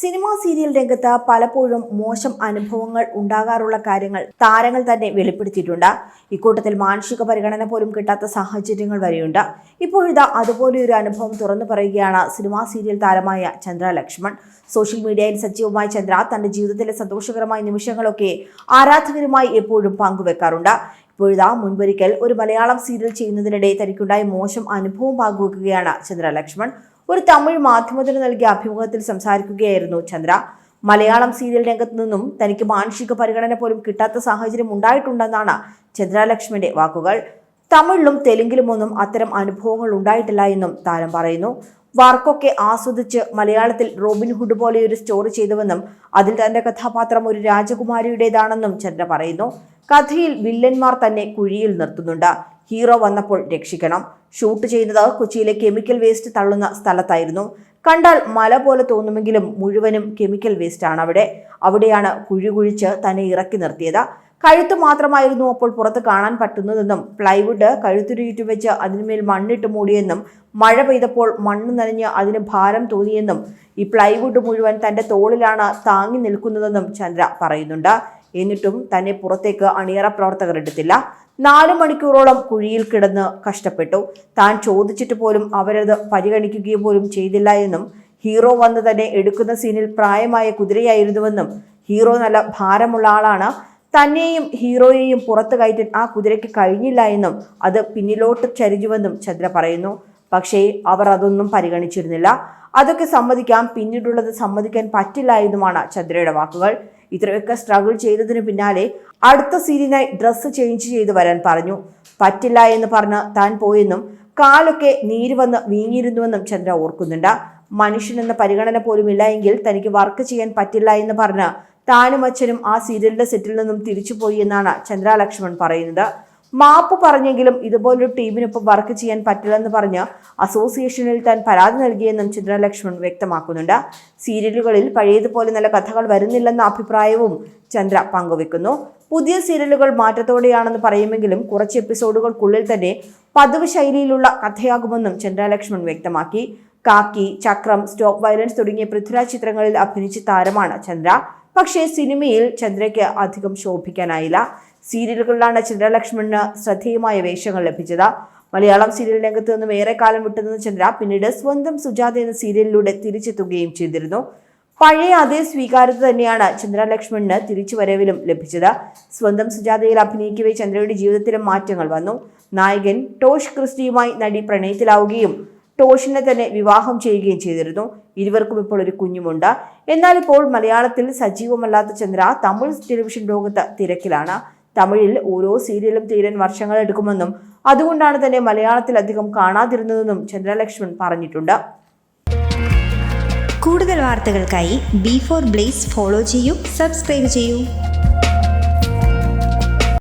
Cinema serial രംഗത്ത് പലപ്പോഴും മോശം അനുഭവങ്ങൾ ഉണ്ടാകാറുള്ള കാര്യങ്ങൾ താരങ്ങൾ തന്നെ വെളിപ്പെടുത്തിയിട്ടുണ്ട്. ഇക്കൂട്ടത്തിൽ മാനസിക പരിഗണന പോലും കിട്ടാത്ത സാഹചര്യങ്ങൾ വരെയുണ്ട്. ഇപ്പോഴിതാ അതുപോലെ ഒരു അനുഭവം തുറന്നു പറയുകയാണ് സിനിമാ സീരിയൽ താരമായ ചന്ദ്ര ലക്ഷ്മൺ. സോഷ്യൽ മീഡിയയിൽ സജീവമായ ചന്ദ്ര തന്റെ ജീവിതത്തിലെ സന്തോഷകരമായ നിമിഷങ്ങളൊക്കെ ആരാധകരുമായി എപ്പോഴും പങ്കുവെക്കാറുണ്ട്. ഇപ്പോഴിതാ മുൻപൊരിക്കൽ ഒരു മലയാളം സീരിയൽ ചെയ്യുന്നതിനിടെ തനിക്കുണ്ടായ മോശം അനുഭവം പങ്കുവെക്കുകയാണ് ചന്ദ്ര ലക്ഷ്മൺ. ഒരു തമിഴ് മാധ്യമത്തിന് നൽകിയ അഭിമുഖത്തിൽ സംസാരിക്കുകയായിരുന്നു ചന്ദ്ര. മലയാളം സീരിയൽ രംഗത്ത് നിന്നും തനിക്ക് മാനുഷിക പരിഗണന പോലും കിട്ടാത്ത സാഹചര്യം ഉണ്ടായിട്ടുണ്ടെന്നാണ് ചന്ദ്രലക്ഷ്മിയുടെ വാക്കുകൾ. തമിഴിലും തെലുങ്കിലും ഒന്നും അത്തരം അനുഭവങ്ങൾ ഉണ്ടായിട്ടില്ല എന്നും താരം പറയുന്നു. വർക്കൊക്കെ ആസ്വദിച്ച് മലയാളത്തിൽ റോബിൻഹുഡ് പോലെ ഒരു സ്റ്റോറി ചെയ്തുവെന്നും അതിൽ തന്റെ കഥാപാത്രം ഒരു രാജകുമാരിയുടേതാണെന്നും ചന്ദ്ര പറയുന്നു. കഥയിൽ വില്ലന്മാർ തന്നെ കുഴിയിൽ നിർത്തുന്നുണ്ട്. ഹീറോ വന്നപ്പോൾ രക്ഷിക്കണം. ഷൂട്ട് ചെയ്യുന്നത് കൊച്ചിയിലെ കെമിക്കൽ വേസ്റ്റ് തള്ളുന്ന സ്ഥലത്തായിരുന്നു. കണ്ടാൽ മല പോലെ തോന്നുമെങ്കിലും മുഴുവനും കെമിക്കൽ വേസ്റ്റ് ആണ് അവിടെ അവിടെയാണ് കുഴി കുഴിച്ച് തന്നെ ഇറക്കി നിർത്തിയത്. കഴുത്ത് മാത്രമായിരുന്നു അപ്പോൾ പുറത്ത് കാണാൻ പറ്റുന്നതെന്നും പ്ലൈവുഡ് കഴുത്തുരുയിട്ട് വെച്ച് അതിന്മേൽ മണ്ണിട്ട് മൂടിയെന്നും മഴ പെയ്തപ്പോൾ മണ്ണ് നനഞ്ഞ് അതിന് ഭാരം തോന്നിയെന്നും ഈ പ്ലൈവുഡ് മുഴുവൻ തന്റെ തോളിലാണ് താങ്ങി നിൽക്കുന്നതെന്നും ചന്ദ്ര പറയുന്നുണ്ട്. എന്നിട്ടും തന്നെ പുറത്തേക്ക് അണിയറ പ്രവർത്തകർ എടുത്തില്ല. നാല് മണിക്കൂറോളം കുഴിയിൽ കിടന്ന് കഷ്ടപ്പെട്ടു. താൻ ചോദിച്ചിട്ട് പോലും അവരത് പരിഗണിക്കുകയും പോലും ചെയ്തില്ല എന്നും ഹീറോ വന്ന് തന്നെ എടുക്കുന്ന സീനിൽ പ്രായമായ കുതിരയായിരുന്നുവെന്നും ഹീറോ നല്ല ഭാരമുള്ള ആളാണ്. തന്നെയും ഹീറോയെയും പുറത്തു കയറ്റാൻ ആ കുതിരയ്ക്ക് കഴിഞ്ഞില്ല എന്നും അത് പിന്നിലോട്ട് ചരിഞ്ഞുവെന്നും ചന്ദ്ര പറയുന്നു. പക്ഷേ അവർ അതൊന്നും പരിഗണിച്ചിരുന്നില്ല. അതൊക്കെ സമ്മതിക്കാം പിന്നീടുള്ളത് സമ്മതിക്കാൻ പറ്റില്ല എന്നുമാണ് ചന്ദ്രയുടെ വാക്കുകൾ. ഇത്രയൊക്കെ സ്ട്രഗിൾ ചെയ്തതിന് പിന്നാലെ അടുത്ത സീനിനായി ഡ്രസ്സ് ചേഞ്ച് ചെയ്ത് വരാൻ പറഞ്ഞു. പറ്റില്ല എന്ന് പറഞ്ഞ് താൻ പോയെന്നും കാലൊക്കെ നീര് വന്ന് വീങ്ങിയിരുന്നുവെന്നും ചന്ദ്ര ഓർക്കുന്നുണ്ട്. മനുഷ്യനെന്ന പരിഗണന പോലും ഇല്ല എങ്കിൽ തനിക്ക് വർക്ക് ചെയ്യാൻ പറ്റില്ല എന്ന് പറഞ്ഞ് താനും അച്ഛനും ആ സീരിയലിന്റെ സെറ്റിൽ നിന്നും തിരിച്ചുപോയി എന്നാണ് ചന്ദ്ര ലക്ഷ്മൺ പറയുന്നത്. മാപ്പ് പറഞ്ഞെങ്കിലും ഇതുപോലൊരു ടീമിനൊപ്പം വർക്ക് ചെയ്യാൻ പറ്റില്ലെന്ന് പറഞ്ഞ് അസോസിയേഷനിൽ താൻ പരാതി നൽകിയെന്നും ചന്ദ്രലക്ഷ്മൺ വ്യക്തമാക്കുന്നുണ്ട്. സീരിയലുകളിൽ പഴയതുപോലെ നല്ല കഥകൾ വരുന്നില്ലെന്ന അഭിപ്രായവും ചന്ദ്ര പങ്കുവെക്കുന്നു. പുതിയ സീരിയലുകൾ മാറ്റത്തോടെയാണെന്ന് പറയുമെങ്കിലും കുറച്ച് എപ്പിസോഡുകൾക്കുള്ളിൽ തന്നെ പതിവ് ശൈലിയിലുള്ള കഥയാകുമെന്നും ചന്ദ്രലക്ഷ്മൺ വ്യക്തമാക്കി. കാക്കി ചക്രം സ്റ്റോക്ക് വയലൻസ് തുടങ്ങിയ പൃഥ്വിരാജ് ചിത്രങ്ങളിൽ അഭിനയിച്ച താരമാണ് ചന്ദ്ര. പക്ഷേ സിനിമയിൽ ചന്ദ്രയ്ക്ക് അധികം ശോഭിക്കാനായില്ല. സീരിയലുകളിലാണ് ചന്ദ്രലക്ഷ്മണിന് ശ്രദ്ധേയമായ വേഷങ്ങൾ ലഭിച്ചത്. മലയാളം സീരിയൽ രംഗത്ത് നിന്നും ഏറെ കാലം വിട്ടുനിന്ന ചന്ദ്ര പിന്നീട് സ്വന്തം സുജാത എന്ന സീരിയലിലൂടെ തിരിച്ചെത്തുകയും ചെയ്തിരുന്നു. പഴയ അതേ സ്വീകാര്യത തന്നെയാണ് ചന്ദ്രലക്ഷ്മണിന് തിരിച്ചുവരവിലും ലഭിച്ചത്. സ്വന്തം സുജാതയിൽ അഭിനയിക്കവേ ചന്ദ്രയുടെ ജീവിതത്തിലും മാറ്റങ്ങൾ വന്നു. നായകൻ ടോഷ് ക്രിസ്റ്റിയുമായി നടി പ്രണയത്തിലാവുകയും ടോഷിനെ തന്നെ വിവാഹം ചെയ്യുകയും ചെയ്തിരുന്നു. ഇരുവർക്കും ഇപ്പോൾ ഒരു കുഞ്ഞുമുണ്ട്. എന്നാൽ ഇപ്പോൾ മലയാളത്തിൽ സജീവമല്ലാത്ത ചന്ദ്ര തമിഴ് ടെലിവിഷൻ ലോകത്ത് തിരക്കിലാണ്. തമിഴിൽ ഓരോ സീരിയലും തീരാൻ വർഷങ്ങൾ എടുക്കുമെന്നും അതുകൊണ്ടാണ് തന്നെ മലയാളത്തിൽ അധികം കാണാതിരുന്നതെന്നും ചന്ദ്രലക്ഷ്മൺ പറഞ്ഞിട്ടുണ്ട്. കൂടുതൽ വാർത്തകൾക്കായി ബി ഫോർ ബ്ലേസ് ഫോളോ ചെയ്യൂ സബ്സ്ക്രൈബ് ചെയ്യൂ.